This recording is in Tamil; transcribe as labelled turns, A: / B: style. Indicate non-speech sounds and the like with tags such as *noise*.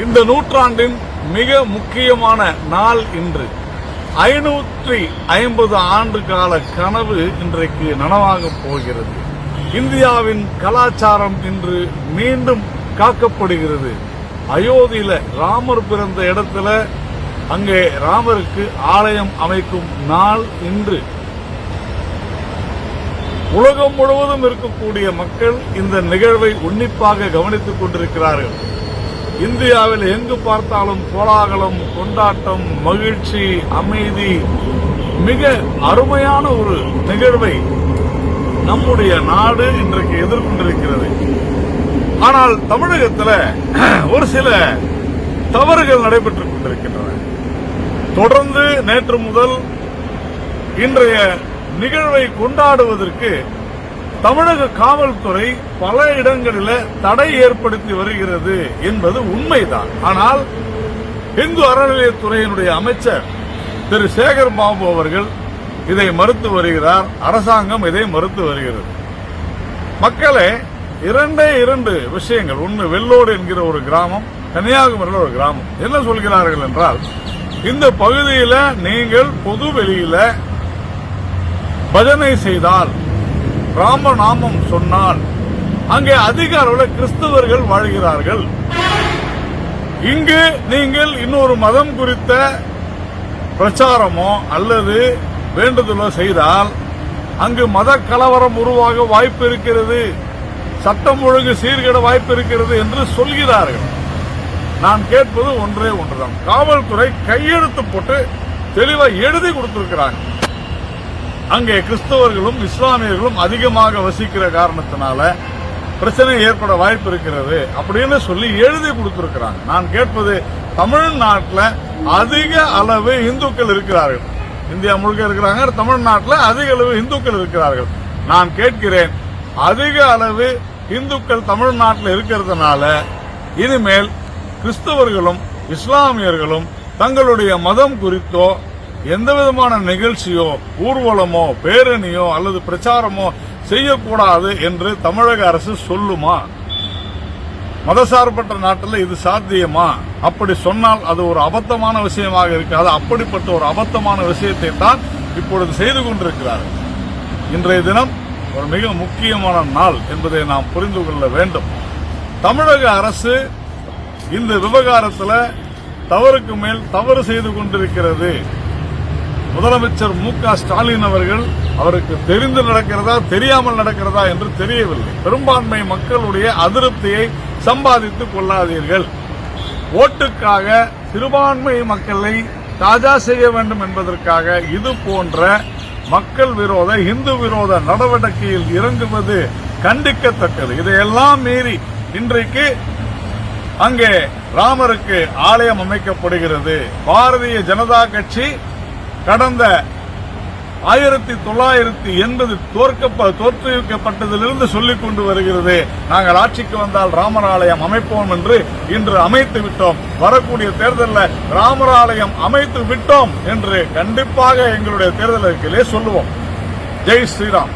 A: இந்த நூற்றாண்டின் மிக முக்கியமான நாள் இன்று. ஐநூற்றி ஐம்பது ஆண்டு கால கனவு இன்றைக்கு நனவாகப் போகிறது. இந்தியாவின் கலாச்சாரம் இன்று மீண்டும் காக்கப்படுகிறது. அயோத்தியில ராமர் பிறந்த இடத்துல அங்கே ராமருக்கு ஆலயம் அமைக்கும் நாள் இன்று. உலகம் முழுவதும் இருக்கக்கூடிய மக்கள் இந்த நிகழ்வை உன்னிப்பாக கவனித்துக் கொண்டிருக்கிறார்கள். இந்தியாவில் எங்கு பார்த்தாலும் கோலாகலம் கொண்டாட்டம் மகிழ்ச்சி அமைதி மிக அருமையான ஒரு நிகழ்வை நம்முடைய நாடு இன்றைக்கு எதிர்கொண்டிருக்கிறது. ஆனால் தமிழகத்தில் *clears throat* ஒரு சில தவறுகள் நடைபெற்றுக் கொண்டிருக்கின்றன. தொடர்ந்து நேற்று முதல் இன்றைய நிகழ்வை கொண்டாடுவதற்கு தமிழக காவல்துறை பல இடங்களில் தடை ஏற்படுத்தி வருகிறது என்பது உண்மைதான். ஆனால் இந்து அறநிலையத்துறையினுடைய அமைச்சர் திரு. சேகர் பாபு அவர்கள் இதை மறுத்து வருகிறார். அரசாங்கம் இதை மறுத்து வருகிறது. மக்களே இரண்டே இரண்டு விஷயங்கள். ஒன்று வெள்ளோடு என்கிற ஒரு கிராமம் கன்னியாகுமரியில் ஒரு கிராமம். என்ன சொல்கிறார்கள் என்றால் இந்த பகுதியில் நீங்கள் பொது வெளியில பஜனை செய்தால் ராமநாமம் சொன்னால் அங்கே அதிக அளவில் கிறிஸ்தவர்கள் வாழ்கிறார்கள். இங்கு நீங்கள் இன்னொரு மதம் குறித்த பிரச்சாரமோ அல்லது வேண்டுதலோ செய்தால் அங்கு மத கலவரம் உருவாக வாய்ப்பு இருக்கிறது. சட்டம் ஒழுங்கு சீர்கேட வாய்ப்பு இருக்கிறது என்று சொல்கிறார்கள். நான் கேட்பது ஒன்றே ஒன்றுதான். காவல்துறை கையெழுத்து போட்டு தெளிவாக எழுதி கொடுத்திருக்கிறாங்க. அங்கே கிறிஸ்தவர்களும் இஸ்லாமியர்களும் அதிகமாக வசிக்கிற காரணத்தினால பிரச்சனை ஏற்பட வாய்ப்பு இருக்கிறது அப்படின்னு சொல்லி எழுதி கொடுத்திருக்கிறாங்க. நான் கேட்பது தமிழ்நாட்டில் அதிக அளவு இந்துக்கள் இருக்கிறார்கள். இந்தியா முழுக்க இருக்கிறாங்க தமிழ்நாட்டில் அதிக அளவு இந்துக்கள் இருக்கிறார்கள். நான் கேட்கிறேன் அதிக அளவு இந்துக்கள் தமிழ்நாட்டில் இருக்கிறதுனால இனிமேல் கிறிஸ்தவர்களும் இஸ்லாமியர்களும் தங்களுடைய மதம் குறித்தோ எந்த விதமான நிகழ்ச்சியோ ஊர்வலமோ பேரணியோ அல்லது பிரச்சாரமோ செய்யக்கூடாது என்று தமிழக அரசு சொல்லுமா? மதசார்பற்ற நாட்டில் இது சாத்தியமா? அப்படி சொன்னால் அது ஒரு அபத்தமான விஷயமாக இருக்காது அப்படிப்பட்ட ஒரு அபத்தமான விஷயத்தை தான் இப்பொழுது செய்து கொண்டிருக்கிறார்கள். இன்றைய தினம் ஒரு மிக முக்கியமான நாள் என்பதை நாம் புரிந்து கொள்ள வேண்டும். தமிழக அரசு இந்த விவகாரத்தில் தவறுக்கு மேல் தவறு செய்து கொண்டிருக்கிறது. முதலமைச்சர் மு க ஸ்டாலின் அவர்கள் அவருக்கு தெரிந்து நடக்கிறதா தெரியாமல் நடக்கிறதா என்று தெரியவில்லை. பெரும்பான்மை மக்களுடைய அதிருப்தியை சம்பாதித்துக் கொள்ளாதீர்கள். ஓட்டுக்காக சிறுபான்மை மக்களை தாஜா செய்ய வேண்டும் என்பதற்காக இது போன்ற மக்கள் விரோத இந்து விரோத நடவடிக்கையில் இறங்குவது கண்டிக்கத்தக்கது. இதையெல்லாம் மீறி இன்றைக்கு அங்கே ராமருக்கு ஆலயம் அமைக்கப்படுகிறது. பாரதிய ஜனதா கட்சி கடந்த ஆயிரத்தி தொள்ளாயிரத்தி எண்பது தோற்கப்ப தோற்றுவிக்கப்பட்டதிலிருந்து சொல்லிக் கொண்டு வருகிறது நாங்கள் ஆட்சிக்கு வந்தால் ராமர் ஆலயம் அமைப்போம் என்று இன்று அமைத்து விட்டோம். வரக்கூடிய தேர்தலில் ராமர் ஆலயம் அமைத்து விட்டோம் என்று கண்டிப்பாக எங்களுடைய தேர்தல் அறிக்கையிலே சொல்லுவோம். ஜெய் ஸ்ரீராம்.